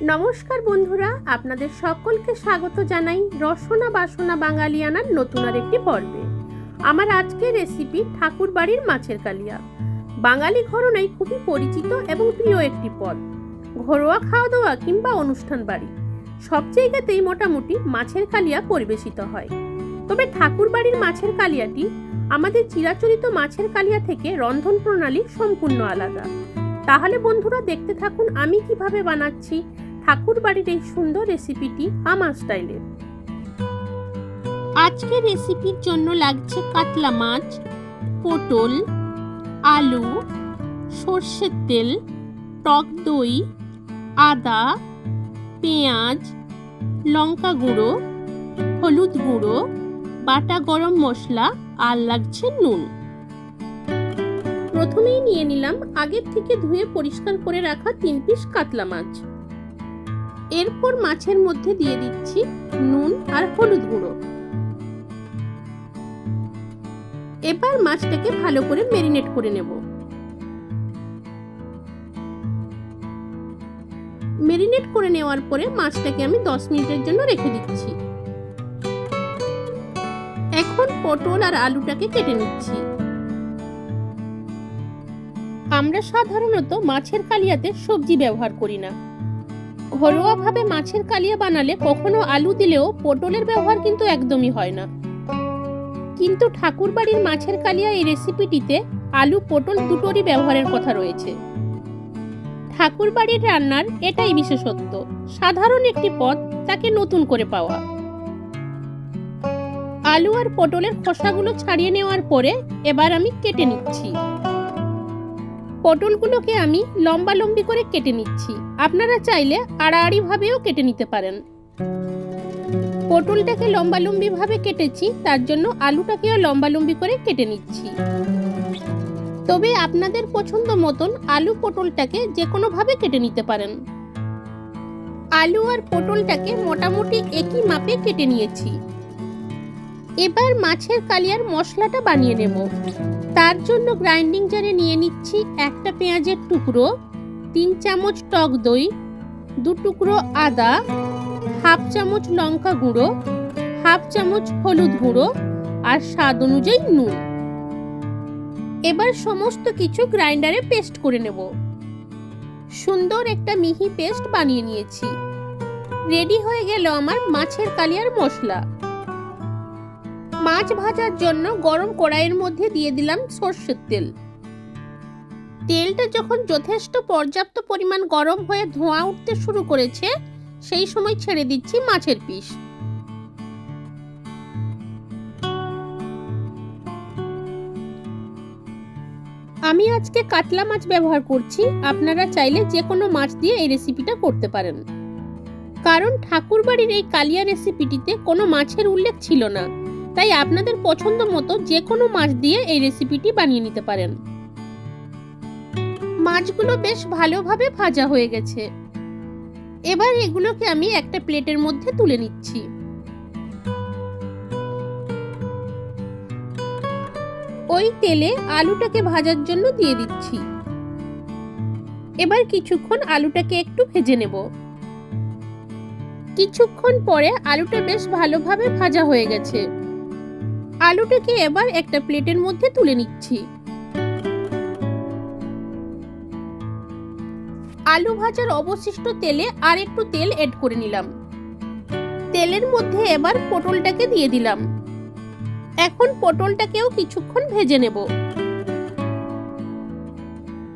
নমস্কার বন্ধুরা, আপনাদের সকলকে স্বাগত জানাই রসনা বাসনা বাঙালিয়ানার নতুন আর একটি পর্বে। আমার আজকের রেসিপি ঠাকুর বাড়ির মাছের কালিয়া। বাঙালি ঘরনাই খুবই পরিচিত এবং প্রিয় একটি পদ। ঘরোয়া খাওয়া দাওয়া কিংবা অনুষ্ঠান বাড়ি। সব জায়গাতেই মোটামুটি মাছের কালিয়া পরিবেশিত হয়। তবে ঠাকুর বাড়ির মাছের কালিয়াটি আমাদের চিরাচরিত মাছের কালিয়া থেকে রন্ধন প্রণালী সম্পূর্ণ আলাদা। তাহলে বন্ধুরা দেখতে থাকুন আমি কীভাবে বানাচ্ছি ঠাকুর বাড়ির এই সুন্দর রেসিপিটি আমার স্টাইলে আজকের রেসিপির জন্য লাগছে কাতলা মাছ, পটল, আলু, সর্ষের তেল, টক দই, আদা, পেঁয়াজ, লঙ্কা গুঁড়ো, হলুদ গুঁড়ো, বাটা গরম মশলা আর লাগছে নুন। প্রথমেই নিয়ে নিলাম আগের থেকে ধুয়ে পরিষ্কার করে রাখা তিন পিস কাতলা মাছ। এরপর মাছের মধ্যে দিয়ে দিচ্ছি নুন আর হলুদ গুঁড়ো। এবার মাছটাকে ভালো করে মেরিনেট করে নেব। মেরিনেট করে নেওয়ার পরে মাছটাকে আমি দশ মিনিটের জন্য রেখে দিচ্ছি। এখন পটল আর আলুটাকে কেটে নিচ্ছি। আমরা সাধারণত মাছের কালিয়াতে সবজি ব্যবহার করি না। ঘরোয়াভাবে মাছের কালিয়া বানালে কখনো আলু দিলেও পটলের ব্যবহার কিন্তু একদমই হয় না। কিন্তু ঠাকুর বাড়ির মাছের কালিয়া এই রেসিপিটিতে আলু, পটল দুটোরই ব্যবহারের কথা রয়েছে। ঠাকুর বাড়ির রান্নার এটাই বিশেষত্ব, সাধারণ একটি পদ তাকে নতুন করে পাওয়া। আলু আর পটলের খোসাগুলো ছাড়িয়ে নেওয়ার পরে এবার আমি কেটে নিচ্ছি। পটলগুলোকে আমি লম্বা লম্বি করে কেটে নিচ্ছি। আপনারা চাইলে আড়াআড়ি ভাবেও কেটে নিতে পারেন। পটলটাকে লম্বা লম্বি ভাবে কেটেছি, তার জন্য আলুটাকেও লম্বা লম্বি করে কেটে নিচ্ছি। তবে আপনাদের পছন্দ মতন আলু পটলটাকে যে কোনো ভাবে কেটে নিতে পারেন। আলু আর পটলটাকে মোটামুটি একই মাপে কেটে নিয়েছি। এবার মাছের কালিয়ার মশলাটা বানিয়ে নেব। তার জন্য গ্রাইন্ডিং জারে নিয়ে নিচ্ছি একটা পেঁয়াজের টুকরো, তিন চামচ টক দই, দু টুকরো আদা, হাফ চামচ লঙ্কা গুঁড়ো, হাফ চামচ হলুদ গুঁড়ো আর স্বাদ অনুযায়ী নুন। এবার সমস্ত কিছু গ্রাইন্ডারে পেস্ট করে নেব। সুন্দর একটা মিহি পেস্ট বানিয়ে নিয়েছি। রেডি হয়ে গেল আমার মাছের কালিয়ার মশলা। মাছ ভাজার জন্য গরম কড়াইয়ের মধ্যে দিয়ে দিলাম সর্ষের তেল। তেলটা যখন যথেষ্ট পর্যাপ্ত পরিমাণ গরম হয়ে ধোঁয়া উঠতে শুরু করেছে, সেই সময় ছেড়ে দিচ্ছি মাছের পিস। আমি আজকে কাতলা মাছ ব্যবহার করছি, আপনারা চাইলে যে কোনো মাছ দিয়ে এই রেসিপিটা করতে পারেন। কারণ ঠাকুরবাড়ির এই কালিয়া রেসিপিটিতে কোনো মাছের উল্লেখ ছিল না। তাই আপনাদের পছন্দ মতো যে কোনো মাছ দিয়ে এই রেসিপিটি বানিয়ে নিতে পারেন। মাছগুলো বেশ ভালোভাবে ভাজা হয়ে গেছে। এবার এগুলোকে আমি একটা প্লেটের মধ্যে তুলে নিচ্ছি। ওই তেলে আলুটাকে ভাজার জন্য দিয়ে দিচ্ছি। এবার কিছুক্ষণ আলুটাকে একটু ভেজে নেব। কিছুক্ষণ পরে আলুটা বেশ ভালোভাবে ভাজা হয়ে গেছে। আলুটাকে এবার একটা প্লেটের মধ্যে তুলে নিচ্ছি। আলু ভাজার অবশিষ্ট তেলে আর একটু তেল এড করে নিলাম। তেলের মধ্যে এবার পটলটাকে দিয়ে দিলাম। এখন পটলটাকেও কিছুক্ষণ ভেজে নেব।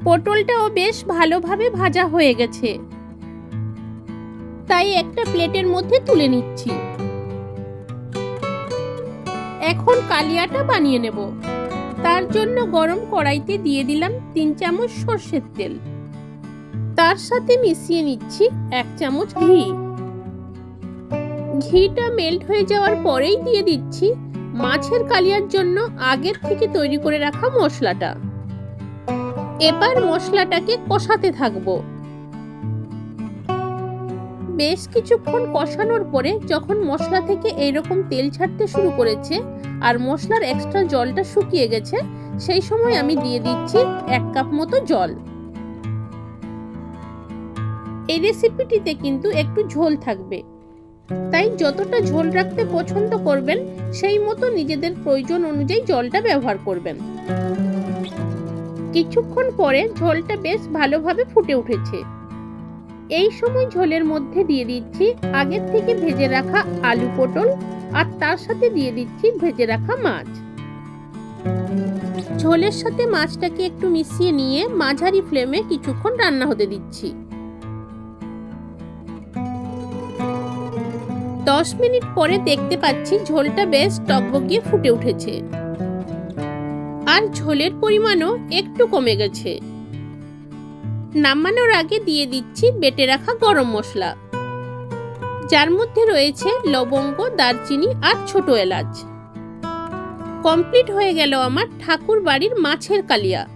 পটলটাও বেশ ভালোভাবে ভাজা হয়ে গেছে। তাই একটা প্লেটের মধ্যে তুলে নিচ্ছি। এখন কালিয়াটা বানিয়ে নেব। তার জন্য গরম কড়াইতে দিয়ে দিলাম তিন চামচ সর্ষের তেল। তার সাথে মিশিয়ে নিচ্ছি এক চামচ ঘি। ঘিটা মেল্ট হয়ে যাওয়ার পরেই দিয়ে দিচ্ছি মাছের কালিয়ার জন্য আগের থেকে তৈরি করে রাখা মশলাটা। এবার মশলাটাকে কষাতে থাকব। বেশ কিছুক্ষণ কষানোর পরে যখন মশলা থেকে এইরকম তেল ছাড়তে শুরু করেছে আর মশলার এক্সট্রা জলটা শুকিয়ে গেছে, সেই সময় আমি দিয়ে দিচ্ছি এক কাপ মতো জল। এই রেসিপিটিতে কিন্তু একটু ঝোল থাকবে। তাই যতটা ঝোল রাখতে পছন্দ করবেন, সেই মতো নিজেদের প্রয়োজন অনুযায়ী জলটা ব্যবহার করবেন। কিছুক্ষণ পরে ঝোলটা বেশ ভালোভাবে ফুটে উঠেছে। এই সময় ঝোলের মধ্যে দিয়ে দিচ্ছি আগের থেকে ভেজে রাখা আলু পটল আর তার সাথে দিয়ে দিচ্ছি ভেজে রাখা মাছ। ঝোলের সাথে মাছটাকে একটু মিশিয়ে নিয়ে মাঝারি ফ্লেমে কিছুক্ষণ রান্না হতে দিচ্ছি। দশ মিনিট পরে দেখতে পাচ্ছি ঝোলটা বেশ টকবগিয়ে ফুটে উঠেছে। আর ঝোলের পরিমাণও একটু কমে গেছে। নামানোর আগে দিয়ে দিচ্ছি বেটে রাখা গরম মশলা। যার মধ্যে রয়েছে লবঙ্গ, দারচিনি আর ছোট এলাচ। কমপ্লিট হয়ে গেল আমার ঠাকুর বাড়ির মাছের কালিয়া।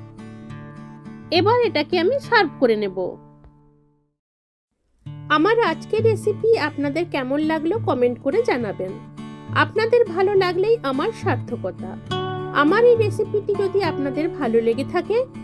এবার এটাকে আমি সার্ভ করে নেব। আমার আজকের রেসিপি আপনাদের কেমন লাগল কমেন্ট করে জানাবেন। আপনাদের ভালো লাগলেই আমার সার্থকতা। আমার এই রেসিপিটি যদি আপনাদের ভালো লেগে থাকে